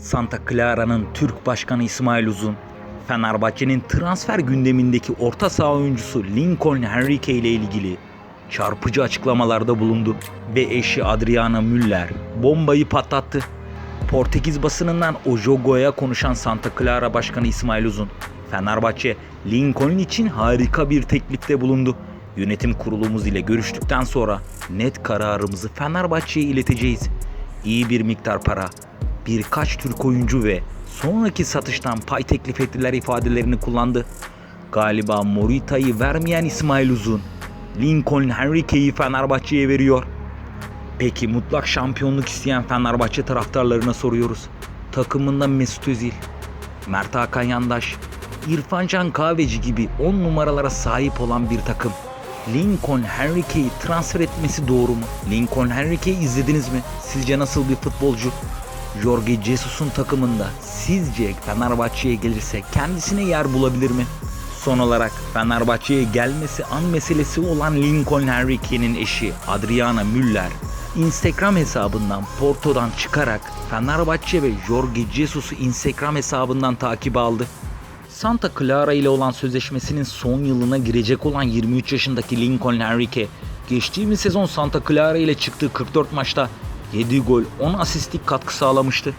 Santa Clara'nın Türk Başkanı İsmail Uzun, Fenerbahçe'nin transfer gündemindeki orta saha oyuncusu Lincoln Henrique ile ilgili çarpıcı açıklamalarda bulundu ve eşi Adriana Müller bombayı patlattı. Portekiz basınından O Jogo'ya konuşan Santa Clara Başkanı İsmail Uzun, Fenerbahçe Lincoln için harika bir teklifte bulundu. Yönetim kurulumuz ile görüştükten sonra net kararımızı Fenerbahçe'ye ileteceğiz. İyi bir miktar para, birkaç Türk oyuncu ve sonraki satıştan pay teklif ettiler ifadelerini kullandı. Galiba Morita'yı vermeyen İsmail Uzun, Lincoln Henrique'yi Fenerbahçe'ye veriyor. Peki mutlak şampiyonluk isteyen Fenerbahçe taraftarlarına soruyoruz. Takımında Mesut Özil, Mert Hakan Yandaş, İrfan Can Kahveci gibi 10 numaralara sahip olan bir takım. Lincoln Henrique'yi transfer etmesi doğru mu? Lincoln Henrique'yi izlediniz mi? Sizce nasıl bir futbolcu? Jorge Jesus'un takımında sizce Fenerbahçe'ye gelirse kendisine yer bulabilir mi? Son olarak Fenerbahçe'ye gelmesi an meselesi olan Lincoln Henrique'nin eşi Adriana Müller Instagram hesabından Porto'dan çıkarak Fenerbahçe ve Jorge Jesus'u Instagram hesabından takip aldı. Santa Clara ile olan sözleşmesinin son yılına girecek olan 23 yaşındaki Lincoln Henrique, geçtiğimiz sezon Santa Clara ile çıktığı 44 maçta 7 gol 10 asistlik katkı sağlamıştı.